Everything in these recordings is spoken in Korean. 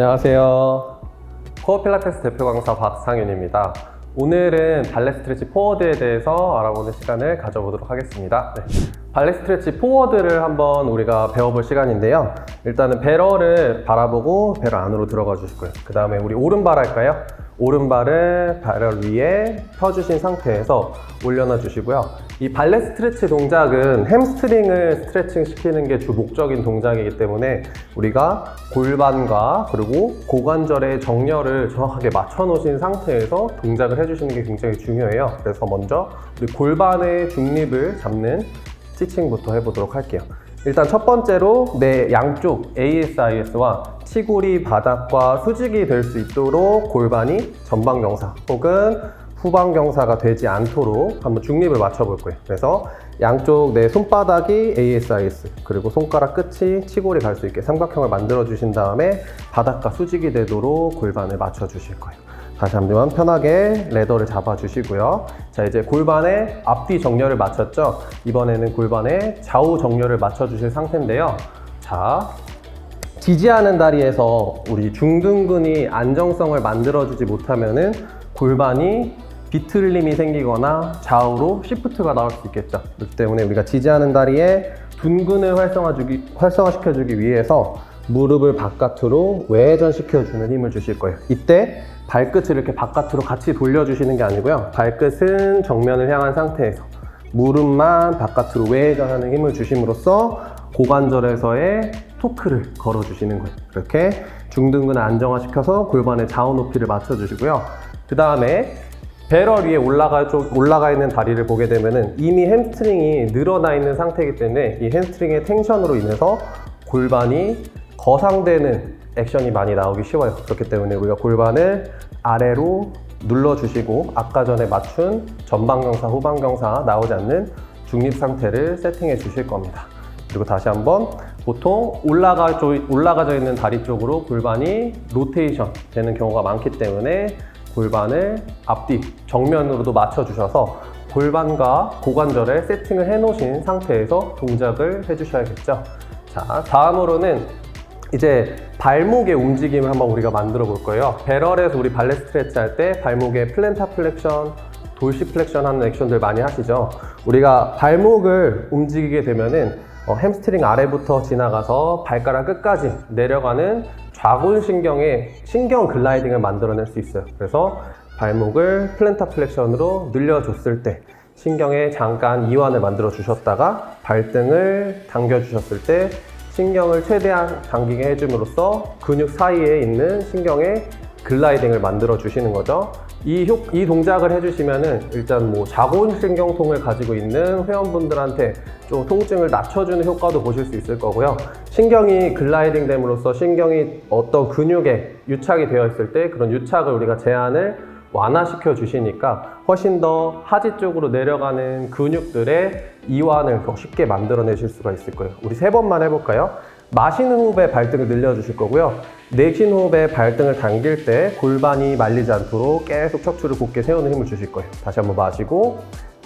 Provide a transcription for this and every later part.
안녕하세요. 코어 필라테스 대표 강사 박상윤입니다. 오늘은 발레 스트레치 포워드에 대해서 알아보는 시간을 가져보도록 하겠습니다. 네. 발레 스트레치 포워드를 한번 우리가 배워볼 시간인데요. 일단은 배럴을 바라보고 배럴 안으로 들어가 거예요. 그 다음에 우리 오른발 할까요? 오른발을 배럴 위에 펴주신 상태에서 올려놔 주시고요. 이 발레 스트레치 동작은 햄스트링을 스트레칭 시키는 게 주 목적인 동작이기 때문에 우리가 골반과 그리고 고관절의 정렬을 정확하게 맞춰 놓으신 상태에서 동작을 해주시는 게 굉장히 중요해요. 그래서 먼저 우리 골반의 중립을 잡는 스티칭부터 해보도록 할게요. 일단 첫 번째로 내 양쪽 ASIS와 치골이 바닥과 수직이 될 수 있도록 골반이 전방경사 혹은 후방경사가 되지 않도록 한번 중립을 맞춰볼 거예요. 그래서 양쪽 내 손바닥이 ASIS 그리고 손가락 끝이 치골이 갈 수 있게 삼각형을 만들어 주신 다음에 바닥과 수직이 되도록 골반을 맞춰 주실 거예요. 다시 한번 편하게 레더를 잡아 주시고요. 자, 이제 골반의 앞뒤 정렬을 맞췄죠? 이번에는 골반의 좌우 정렬을 맞춰 주실 상태인데요. 자, 지지하는 다리에서 우리 중둔근이 안정성을 만들어주지 못하면은 골반이 비틀림이 생기거나 좌우로 시프트가 나올 수 있겠죠. 그렇기 때문에 우리가 지지하는 다리에 둔근을 활성화주기, 활성화시켜주기 위해서 무릎을 바깥으로 외전시켜주는 힘을 주실 거예요. 이때 발끝을 이렇게 바깥으로 같이 돌려주시는 게 아니고요. 발끝은 정면을 향한 상태에서 무릎만 바깥으로 외전하는 힘을 주심으로써 고관절에서의 토크를 걸어주시는 거예요. 이렇게 중둔근을 안정화시켜서 골반의 좌우 높이를 맞춰주시고요. 그 다음에 배럴 위에 올라가, 쪽, 올라가 있는 다리를 보게 되면은 이미 햄스트링이 늘어나 있는 상태이기 때문에 이 햄스트링의 텐션으로 인해서 골반이 거상되는 액션이 많이 나오기 쉬워요. 그렇기 때문에 우리가 골반을 아래로 눌러주시고 아까 전에 맞춘 전방경사, 후방경사 나오지 않는 중립 상태를 세팅해 주실 겁니다. 그리고 다시 한번 보통 올라가, 올라가져 있는 다리 쪽으로 골반이 로테이션 되는 경우가 많기 때문에 골반을 앞뒤 정면으로도 맞춰 주셔서 골반과 고관절에 세팅을 해 놓으신 상태에서 동작을 해 주셔야겠죠. 자, 다음으로는 이제 발목의 움직임을 한번 우리가 만들어 볼 거예요. 배럴에서 우리 발레 스트레치 할 때 발목에 플랜타 플렉션, 돌시 플렉션 하는 액션들 많이 하시죠. 우리가 발목을 움직이게 되면은 어, 햄스트링 아래부터 지나가서 발가락 끝까지 내려가는 좌골신경의 신경 글라이딩을 만들어낼 수 있어요. 그래서 발목을 플랜타 플렉션으로 늘려줬을 때 신경에 잠깐 이완을 만들어 주셨다가 발등을 당겨 주셨을 때 신경을 최대한 당기게 해줌으로써 근육 사이에 있는 신경의 글라이딩을 만들어 주시는 거죠. 이, 효, 이 동작을 해주시면은 일단 뭐 자골신경통을 가지고 있는 회원분들한테 좀 통증을 낮춰주는 효과도 보실 수 있을 거고요. 신경이 글라이딩 됨으로써 신경이 어떤 근육에 유착이 되어 있을 때 그런 유착을 우리가 제한을 완화시켜 주시니까 훨씬 더 하지 쪽으로 내려가는 근육들의 이완을 더 쉽게 만들어내실 수가 있을 거예요. 우리 세 번만 해볼까요? 마시는 호흡에 발등을 늘려주실 거고요. 내쉬는 호흡에 발등을 당길 때 골반이 말리지 않도록 계속 척추를 곧게 세우는 힘을 주실 거예요. 다시 한번 마시고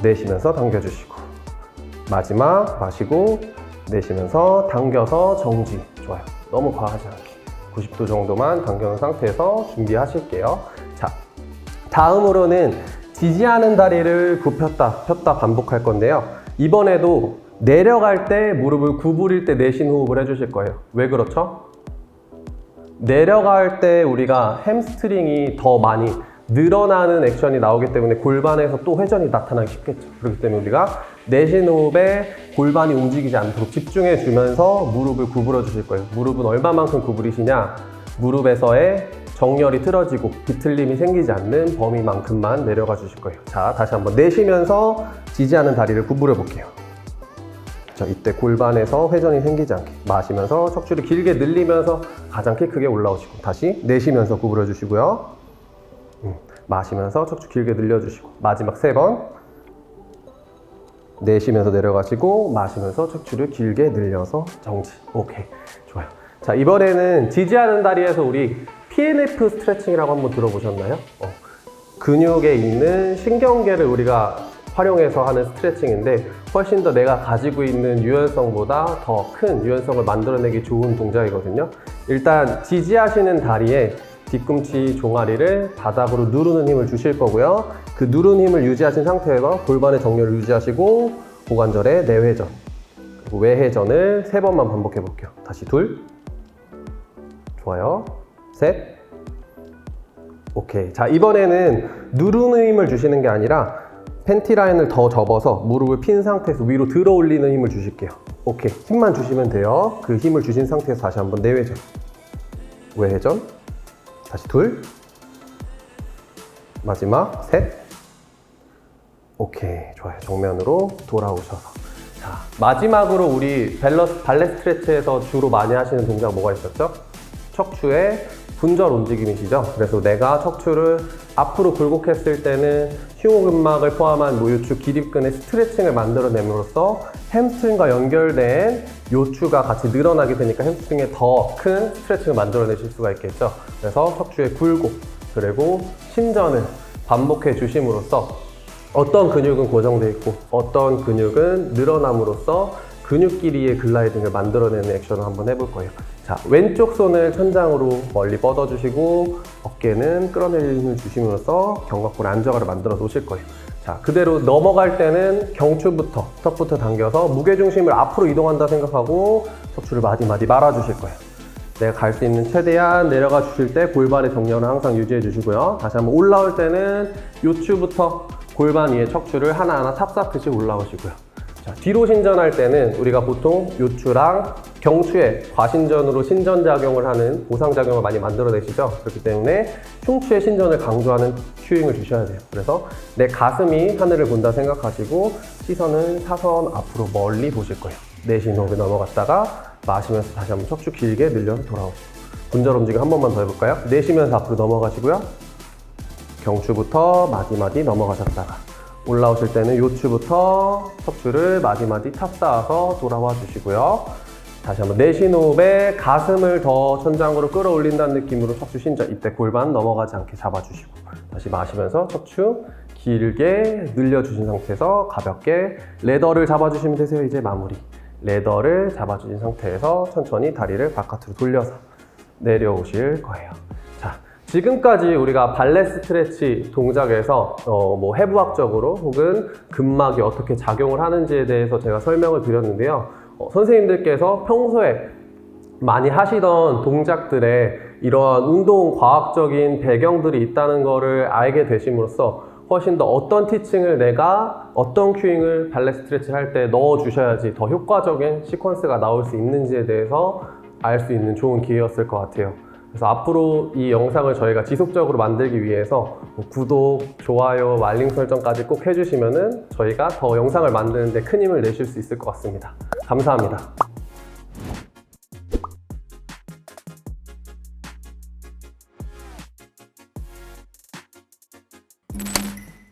내쉬면서 당겨주시고 마지막 마시고 내쉬면서 당겨서 정지 좋아요. 너무 과하지 않게 90도 정도만 당겨놓은 상태에서 준비하실게요. 자, 다음으로는 지지하는 다리를 굽혔다 폈다 반복할 건데요. 이번에도 내려갈 때 무릎을 구부릴 때 내쉬는 호흡을 해주실 거예요. 왜 그렇죠? 내려갈 때 우리가 햄스트링이 더 많이 늘어나는 액션이 나오기 때문에 골반에서 또 회전이 나타나기 쉽겠죠. 그렇기 때문에 우리가 내쉬는 호흡에 골반이 움직이지 않도록 집중해 주면서 무릎을 구부려 주실 거예요. 무릎은 얼마만큼 구부리시냐? 무릎에서의 정렬이 틀어지고 비틀림이 생기지 않는 범위만큼만 내려가 주실 거예요. 자, 다시 한번 내쉬면서 지지하는 다리를 구부려 볼게요. 자, 이때 골반에서 회전이 생기지 않게 마시면서 척추를 길게 늘리면서 가장 키 크게 올라오시고 다시 내쉬면서 구부려 주시고요. 음, 마시면서 척추 길게 늘려주시고 마지막 세 번 내쉬면서 내려가시고 마시면서 척추를 길게 늘려서 정지. 오케이, 좋아요. 자, 이번에는 지지하는 다리에서 우리 PNF 스트레칭이라고 한번 들어보셨나요? 어, 근육에 있는 신경계를 우리가 활용해서 하는 스트레칭인데 훨씬 더 내가 가지고 있는 유연성보다 더 큰 유연성을 만들어내기 좋은 동작이거든요. 일단 지지하시는 다리에 뒤꿈치 종아리를 바닥으로 누르는 힘을 주실 거고요. 그 누르는 힘을 유지하신 상태에서 골반의 정렬을 유지하시고 고관절의 내회전 그리고 외회전을 세 번만 반복해 볼게요. 다시 둘, 좋아요, 셋, 오케이. 자 이번에는 누르는 힘을 주시는 게 아니라 팬티 라인을 더 접어서 무릎을 핀 상태에서 위로 들어 올리는 힘을 주실게요. 오케이. 힘만 주시면 돼요. 그 힘을 주신 상태에서 다시 한번 내회전, 외회전, 다시 둘, 마지막 셋. 오케이. 좋아요. 정면으로 돌아오셔서. 자, 마지막으로 우리 밸러스, 발레 스트레치에서 주로 많이 하시는 동작 뭐가 있었죠? 척추의 분절 움직임이시죠? 그래서 내가 척추를 앞으로 굴곡했을 때는 흉호근막을 포함한 모요추 기립근의 스트레칭을 만들어냄으로써 햄스트링과 연결된 요추가 같이 늘어나게 되니까 햄스트링에 더 큰 스트레칭을 만들어내실 수가 있겠죠. 그래서 척추의 굴곡 그리고 신전을 반복해 주심으로써 어떤 근육은 고정되어 있고 어떤 근육은 늘어남으로써 근육끼리의 글라이딩을 만들어내는 액션을 한번 해볼 거예요. 자, 왼쪽 손을 천장으로 멀리 뻗어주시고 어깨는 끌어내리는 힘을 주심으로써 견갑골 안정화를 만들어 놓으실 거예요. 자, 그대로 넘어갈 때는 경추부터, 턱부터 당겨서 무게중심을 앞으로 이동한다 생각하고 척추를 마디마디 말아주실 거예요. 내가 갈 수 있는 최대한 내려가 주실 때 골반의 정렬을 항상 유지해 주시고요. 다시 한번 올라올 때는 요추부터 골반 위에 척추를 하나하나 탑쌓듯이 올라오시고요. 자, 뒤로 신전할 때는 우리가 보통 요추랑 경추에 과신전으로 신전작용을 하는 보상작용을 많이 만들어내시죠. 그렇기 때문에 흉추의 신전을 강조하는 큐잉을 주셔야 돼요. 그래서 내 가슴이 하늘을 본다 생각하시고 시선은 사선 앞으로 멀리 보실 거예요. 내쉬는 호흡에 넘어갔다가 마시면서 다시 한번 척추 길게 늘려서 돌아오시고 분절 움직임 한 번만 더 해볼까요? 내쉬면서 앞으로 넘어가시고요. 경추부터 마디마디 넘어가셨다가 올라오실 때는 요추부터 척추를 마디마디 탑 쌓아서 돌아와 주시고요. 다시 한번 내쉬는 호흡에 가슴을 더 천장으로 끌어올린다는 느낌으로 척추 신전 이때 골반 넘어가지 않게 잡아주시고 다시 마시면서 척추 길게 늘려주신 상태에서 가볍게 레더를 잡아주시면 되세요. 이제 마무리. 레더를 잡아주신 상태에서 천천히 다리를 바깥으로 돌려서 내려오실 거예요. 자, 지금까지 우리가 발레 스트레치 동작에서 어, 뭐 해부학적으로 혹은 근막이 어떻게 작용을 하는지에 대해서 제가 설명을 드렸는데요. 어, 선생님들께서 평소에 많이 하시던 동작들에 이러한 운동 과학적인 배경들이 있다는 것을 알게 되심으로써 훨씬 더 어떤 티칭을 내가 어떤 큐잉을 발레 스트레치 할 때 넣어 주셔야지 더 효과적인 시퀀스가 나올 수 있는지에 대해서 알 수 있는 좋은 기회였을 것 같아요. 그래서 앞으로 이 영상을 저희가 지속적으로 만들기 위해서 뭐 구독, 좋아요, 알림 설정까지 꼭 해주시면은 저희가 더 영상을 만드는데 큰 힘을 내실 수 있을 것 같습니다. 감사합니다.